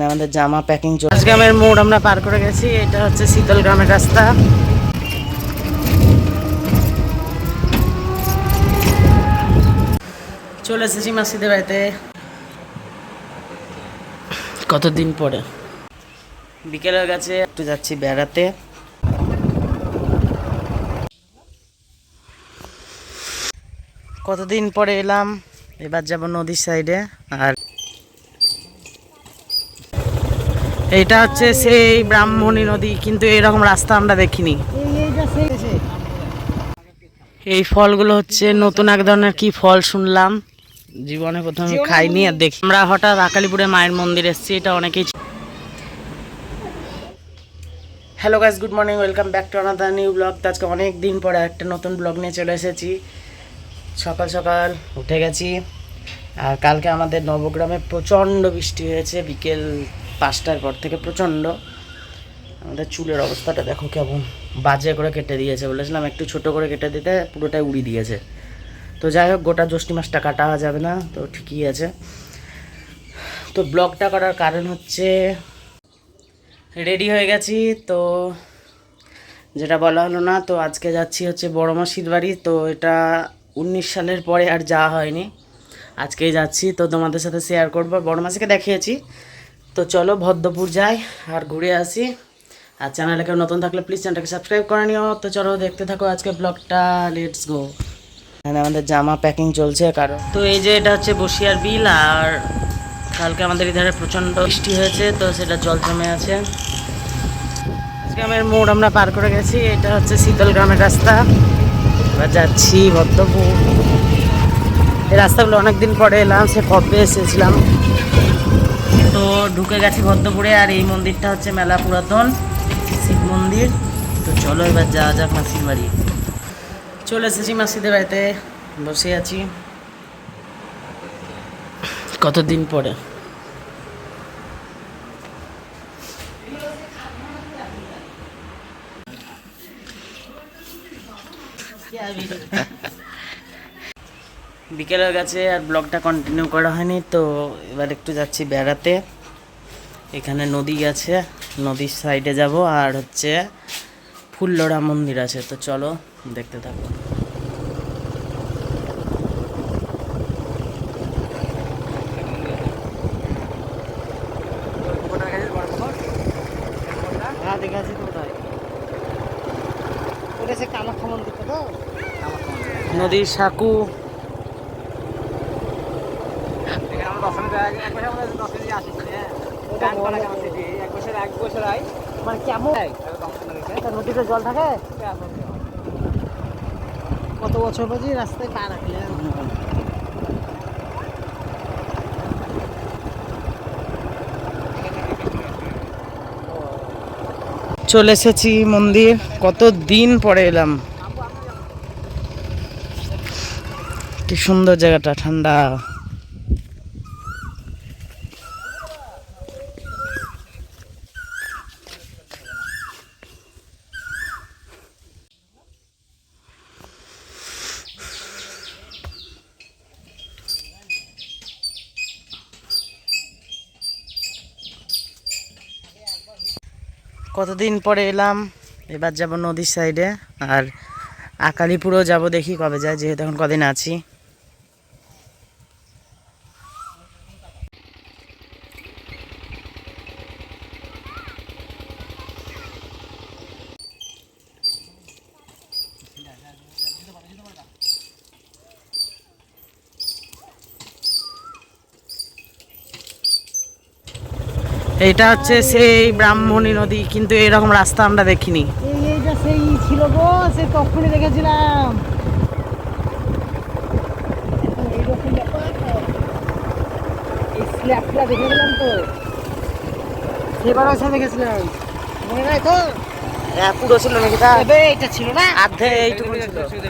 এখানে আমাদের জামা প্যাকিং চলছে। গ্রামের মোড় আমরা পার করে গেছি, এটা হচ্ছে শীতল গ্রামের রাস্তা। চলে এসেছি মাসিদের বাড়িতে। কতদিন পরে? বিকেলের কাছে একটু যাচ্ছি বেড়াতে। কতদিন পরে এলাম? এবার যাব নদীর সাইডে আর এটা হচ্ছে সেই ব্রাহ্মণী নদী, কিন্তু এরকম রাস্তা আমরা দেখিনি। এই ফলগুলো হচ্ছে নতুন এক ধরনের কি ফল শুনলাম। জীবনে প্রথমে খাইনি, আর দেখি। আমরা হঠাৎ আকালিপুরে মায়ের মন্দির এসেছি, এটা অনেকেই hello guys good morning welcome back to another new vlog তো আজকে অনেক দিন পরে একটা নতুন ব্লগ নিয়ে চলে এসেছি। সকাল সকাল উঠে গেছি, আর কালকে আমাদের নবগ্রামে প্রচণ্ড বৃষ্টি হয়েছে, বিকেল পাঁচটার পর থেকে প্রচণ্ড। আমাদের চুলের অবস্থাটা দেখো কেমন। বাজে করে কেটে দিয়েছে। বলেছিলাম একটু ছোট করে কেটে দিতে, পুরোটাই উড়ি দিয়েছে। তো যাই হোক, গোটা জ্যৈষ্ঠী মাসটা কাটা যাবে না, তো ঠিকই আছে। তো ব্লগটা করার কারণ হচ্ছে, রেডি হয়ে গেছি। তো যেটা বলা হলো না, তো আজকে যাচ্ছি হচ্ছে বড় মাসির বাড়ি। তো এটা উনিশ সালের পরে আর যাওয়া হয়নি। আজকেই যাচ্ছি। তো তোমাদের সাথে শেয়ার করব। বড় মাসিকে দেখিয়েছি। তো চলো ভদ্রপুর যাই আর ঘুরে আসি। আর চ্যানেলে কেউ নতুন থাকলে প্লিজ চ্যানেলটাকে সাবস্ক্রাইব করে নিও। তো চলো দেখতে থাকো আজকে ব্লগটা লেটস গো এখানে আমাদের জামা প্যাকিং চলছে কারণ তো এই যে এটা হচ্ছে বসিয়ার বিল আর কালকে আমাদের এধারে প্রচণ্ড বৃষ্টি হয়েছে, তো সেটা জল জমে আছে। গ্রামের মোড় আমরা পার করে গেছি, এটা হচ্ছে শীতল গ্রামের রাস্তা। এবার যাচ্ছি ভদ্রপুর। এই রাস্তাগুলো অনেকদিন পরে এলাম, সে কবে এসেছিলাম। তো ঢুকে গেছি ভদ্রপুরে আর এই মন্দিরটা হচ্ছে মেলা পুরাতন, শিব মন্দির। তো চলো এবার যাওয়া যাক মাসির বাড়ি। চলে এসেছি মাসিদের বাড়িতে, বসে আছি। কতদিন পরে? বিকেলের কাছে আর ব্লগটা কন্টিনিউ করা হয়নি তো এবার একটু যাচ্ছি বেড়াতে। এখানে নদী আছে নদীর সাইডে যাব আর হচ্ছে ফুল্লরা মন্দির আছে তো চলো দেখতে থাকো। হ্যাঁ নদীর সাঁকু। মানে কেমন নদীতে জল থাকে কত বছর বাজি রাস্তায় পা রাখলে চলে এসেছি মন্দির, কত দিন পরে এলাম। কি সুন্দর জায়গাটা, ঠান্ডা। কতদিন পরে এলাম? এবার যাব নদীর সাইডে আর আকালিপুরও যাব দেখি কবে যায়, যেহেতু এখন কদিন আছি। এটা হচ্ছে সেই ব্রাহ্মণী নদী কিন্তু এরকম রাস্তা আমরা দেখিনি। এইটা সেই ছিল গো সে তখনই দেখেছিলাম। দেখেছিলাম তো? সেবারও এসে দেখেছিলাম। মনে নাই তো? হ্যাঁ পুরো ছিল নাকি তা এটা ছিল না? আধে এইটুকু ছিল।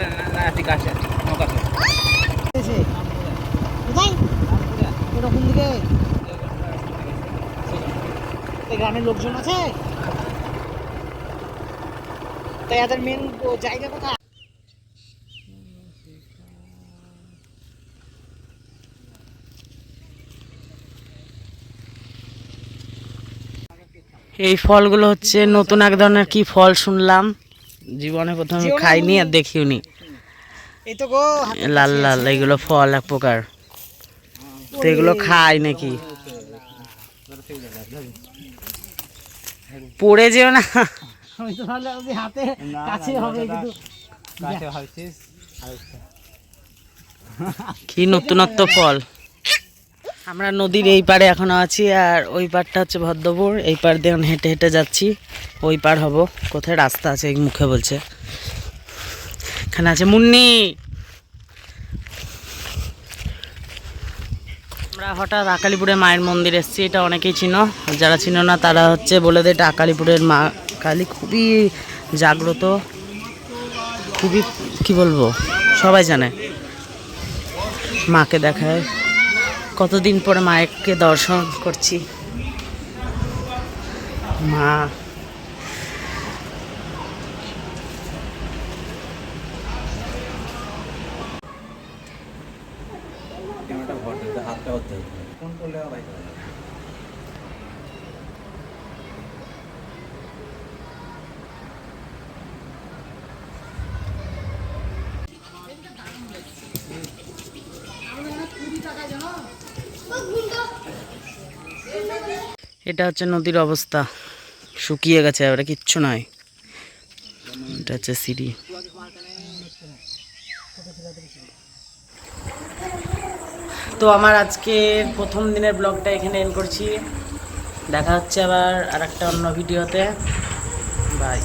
এসে। কোথায় এরকম দিকে এই গ্রামের লোকজন আছে? তাই এদের মেন জায়গা কোথায়? এই ফলগুলো হচ্ছে নতুন এক ধরনের কি ফল শুনলাম। জীবনে প্রথমে খাইনি আর দেখিও নি এই তো গো লাল লাল এগুলো ফল এক প্রকার। তো এগুলো খায় নাকি? পড়ে যেও না। আমি তো ভাবলাম যে হাতে কাছে হবে কিন্তু। কি নতুনত্ব ফল। আমরা নদীর এই পারে এখনও আছি আর ওই পারটা হচ্ছে ভদ্রপুর। এই পার দিয়ে হেঁটে হেঁটে যাচ্ছি। ওই পার হব। কোথায় রাস্তা আছে এই মুখে বলছে। এখানে আছে মুন্নি। আমরা হঠাৎ আকালিপুরে মায়ের মন্দির এসেছি, এটা অনেকেই চিনো। যারা চিনো না, তারা হচ্ছে বলে দেয় এটা আকালিপুরের মা কালী খুবই জাগ্রত। খুবই, কি বলব, সবাই জানে। মাকে দেখায়। কতদিন পরে মায়েরকে দর্শন করছি। মা এটা হচ্ছে নদীর অবস্থা। শুকিয়ে গেছে এবারে কিচ্ছু নয়। এটা হচ্ছে সিঁড়ি। তো আমার আজকে প্রথম দিনের ব্লগটা এখানে এন্ড করছি। দেখা হচ্ছে আবার আর একটা অন্য ভিডিওতে। বাই